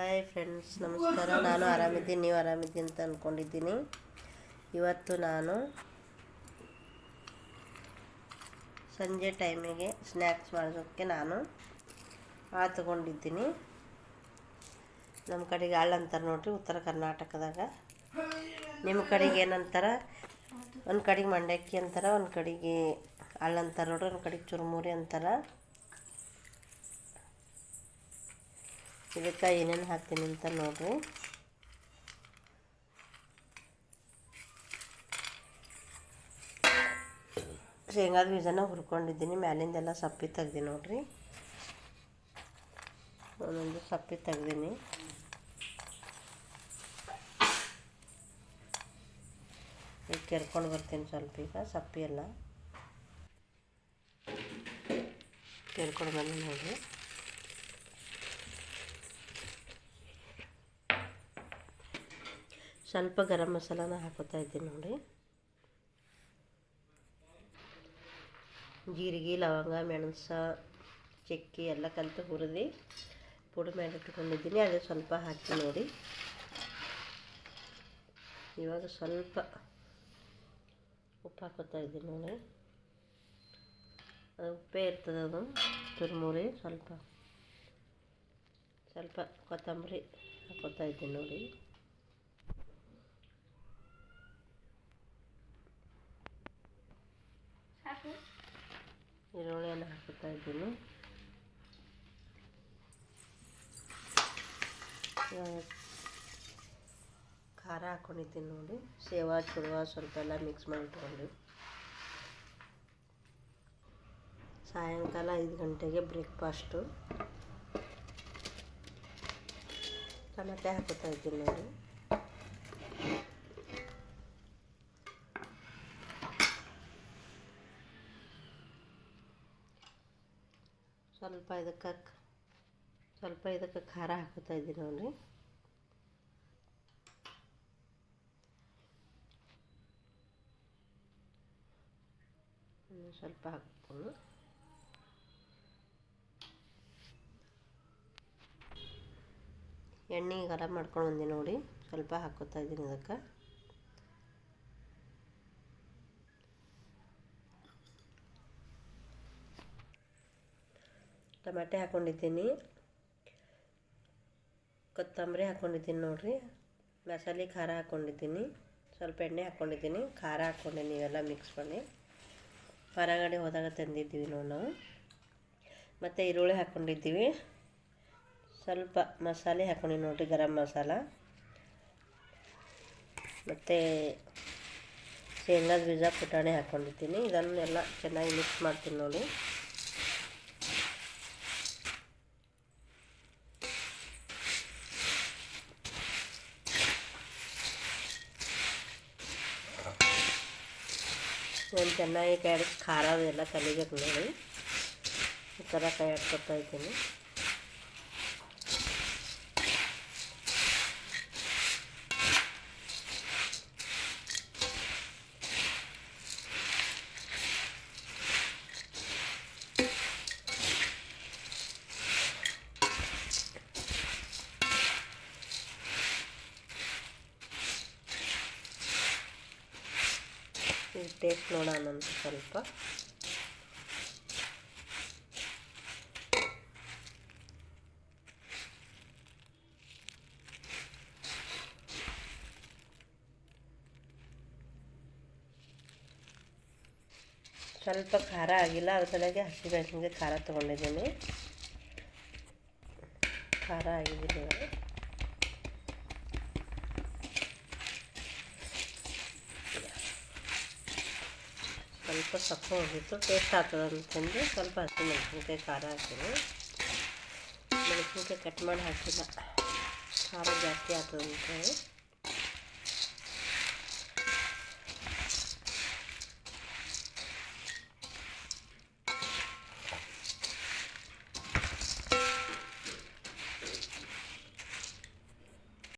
Hi friends ನಮಸ್ಕಾರ. ನಾನು ಆರಾಮಿದ್ದೀನಿ, ನೀವು ಆರಾಮಿದ್ದೀನಿ ಅಂತ ಅಂದ್ಕೊಂಡಿದ್ದೀನಿ ಇವತ್ತು ನಾನು ಸಂಜೆ ಟೈಮಿಗೆ ಸ್ನ್ಯಾಕ್ಸ್ ಮಾಡೋದಕ್ಕೆ ನಾನು ಆ ತಗೊಂಡಿದ್ದೀನಿ. ನಮ್ಮ ಕಡೆಗೆ ಆಳು ಅಂತಾರೆ ನೋಡ್ರಿ, ಉತ್ತರ ಕರ್ನಾಟಕದಾಗ. ನಿಮ್ಮ ಕಡೆಗೆ ಏನಂತಾರ? ಒಂದು ಕಡೆಗೆ ಮಂಡಕ್ಕಿ ಅಂತಾರೆ, ಒಂದು ಕಡೆಗೆ ಆಳು ಅಂತಾರೆ ನೋಡ್ರಿ, ಒಂದು ಕಡೆಗೆ ಚುರುಮುರಿ ಅಂತಾರೆ. ಇದಕ್ಕೆ ಏನೇನು ಹಾಕ್ತೀನಿ ಅಂತ ನೋಡ್ರಿ ಶೇಂಗಾದ ಬೀಜನ ಹುರ್ಕೊಂಡಿದ್ದೀನಿ, ಮ್ಯಾಲಿಂದೆಲ್ಲ ಸಪ್ಪಿ ತೆಗ್ದಿ ನೋಡ್ರಿ. ಒಂದೊಂದು ಸಪ್ಪಿ ತೆಗ್ದೀನಿ. ಈಗ ಕೆರ್ಕೊಂಡು ಬರ್ತೀನಿ ಸ್ವಲ್ಪ ಈಗ, ಸಪ್ಪಿ ಎಲ್ಲ. ಕೆರ್ಕೊಂಡು ಬಂದು ನೋಡ್ರಿ. ಸ್ವಲ್ಪ ಗರಂ ಮಸಾಲಾನ ಹಾಕೋತಾ ಇದ್ದೀನಿ ನೋಡಿ. ಜೀರಿಗೆ, ಲವಂಗ, ಮೆಣಸ, ಚಕ್ಕೆ ಎಲ್ಲ ಕಲಿತು ಹುರಿದು ಪುಡಿ ಮೇಲೆ ಇಟ್ಕೊಂಡಿದ್ದೀನಿ. ಅದು ಸ್ವಲ್ಪ ಹಾಕಿ ನೋಡಿ. ಇವಾಗ ಸ್ವಲ್ಪ ಉಪ್ಪು ಹಾಕೋತಾ ಇದ್ದೀನಿ ನೋಡಿ. ಅದು ಉಪ್ಪೇ ಇರ್ತದೆ ಅದು ಚುರುಮುರಿ ಸ್ವಲ್ಪ ಸ್ವಲ್ಪ ಕೊತ್ತಂಬರಿ ಹಾಕೋತಾ ಇದ್ದೀನಿ ನೋಡಿ. ಈರುಳ್ಳಿಯನ್ನು ಹಾಕುತ್ತಾ ಇದ್ದೀನಿ. ಖಾರ ಹಾಕ್ಕೊಂಡಿದ್ದೀನಿ ನೋಡಿ. ಸೇವಾ ಚುಡುವ ಸ್ವಲ್ಪ ಎಲ್ಲ ಮಿಕ್ಸ್ ಮಾಡಿಟ್ಕೊಂಡು. ಸಾಯಂಕಾಲ ಐದು ಗಂಟೆಗೆ ಬ್ರೇಕ್ಫಾಸ್ಟು ಟಮಾಟೆ ಹಾಕುತ್ತಾ ಇದ್ದೀನಿ ನೋಡಿ. ಸ್ವಲ್ಪ ಇದಕ್ಕೆ ಸ್ವಲ್ಪ ಇದಕ್ಕೆ ಖಾರ ಹಾಕೋತಾ ಇದ್ದೀನಿ ನೋಡಿರಿ ಸ್ವಲ್ಪ ಹಾಕ್ಬೋದು ಎಣ್ಣೆ ಗರಂ ಮಾಡ್ಕೊಂಡು ಬಂದಿ ನೋಡಿ, ಸ್ವಲ್ಪ ಹಾಕೋತಾ ಇದ್ದೀನಿ ಇದಕ್ಕೆ. ಟಮಾಟೆ ಹಾಕ್ಕೊಂಡಿದ್ದೀನಿ ಕೊತ್ತಂಬರಿ ಹಾಕ್ಕೊಂಡಿದ್ದೀನಿ ನೋಡಿರಿ. ಮಸಾಲೆ ಖಾರ ಹಾಕ್ಕೊಂಡಿದ್ದೀನಿ ಸ್ವಲ್ಪ ಎಣ್ಣೆ ಹಾಕ್ಕೊಂಡಿದ್ದೀನಿ ಖಾರ ಹಾಕ್ಕೊಂಡೀನಿ ಇವೆಲ್ಲ ಮಿಕ್ಸ್ ಮಾಡಿ. ಹೊರಗಡೆ ಹೋದಾಗ ತಂದಿದ್ದೀವಿ ನೋಡಿ ನಾವು. ಮತ್ತು ಈರುಳ್ಳಿ ಹಾಕ್ಕೊಂಡಿದ್ದೀವಿ ಸ್ವಲ್ಪ ಮಸಾಲೆ ಹಾಕ್ಕೊಂಡಿನಿ ನೋಡಿರಿ, ಗರಂ ಮಸಾಲ. ಮತ್ತು ಶೇಂಗಾದ ಬೀಜ ಪುಟಾಣಿ ಹಾಕ್ಕೊಂಡಿದ್ದೀನಿ ಇದನ್ನೆಲ್ಲ ಚೆನ್ನಾಗಿ ಮಿಕ್ಸ್ ಮಾಡ್ತೀನಿ ನೋಡಿ. ನಾನು ಚೆನ್ನಾಗಿ ಕೈ ಆಡಿಸಿ ಖಾರ ಅದೆಲ್ಲ ಕಲಿಬೇಕು ನೋಡಿ ಈ ಥರ ಕೈ ಆಡ್ಕೊತಾ ಇದ್ದೀನಿ ಟೇಸ್ಟ್ ನೋಡೋಣ ಅಂತ ಸ್ವಲ್ಪ. ಸ್ವಲ್ಪ ಖಾರ ಆಗಿಲ್ಲ ಅದ್ರ ಸಲುವಾಗಿ ಹಸಿಮೆಣಸಿನ್ಕಾಯಿ ಖಾರ ತೊಗೊಂಡಿದ್ದೀನಿ. ಖಾರ ಆಗಿದ್ದೀನಿ ಇವಾಗ ಸ್ವಲ್ಪ ಸಪ್ಪು ಹೋಗಿತ್ತು ಟೇಸ್ಟ್ ಆಗ್ತದೆ ಅಂತಂದು ಸ್ವಲ್ಪ ಹಸಿ ಮೆಣಸಿನ್ಕಾಯಿ ಖಾರ ಹಾಕಿದೆ. ಮೆಣಸಿನ್ಕಾಯಿ ಕಟ್ ಮಾಡಿ ಹಾಕಿಲ್ಲ. ಖಾರ ಜಾಸ್ತಿ ಆಗ್ತದೆ ಅಂತೇಳಿ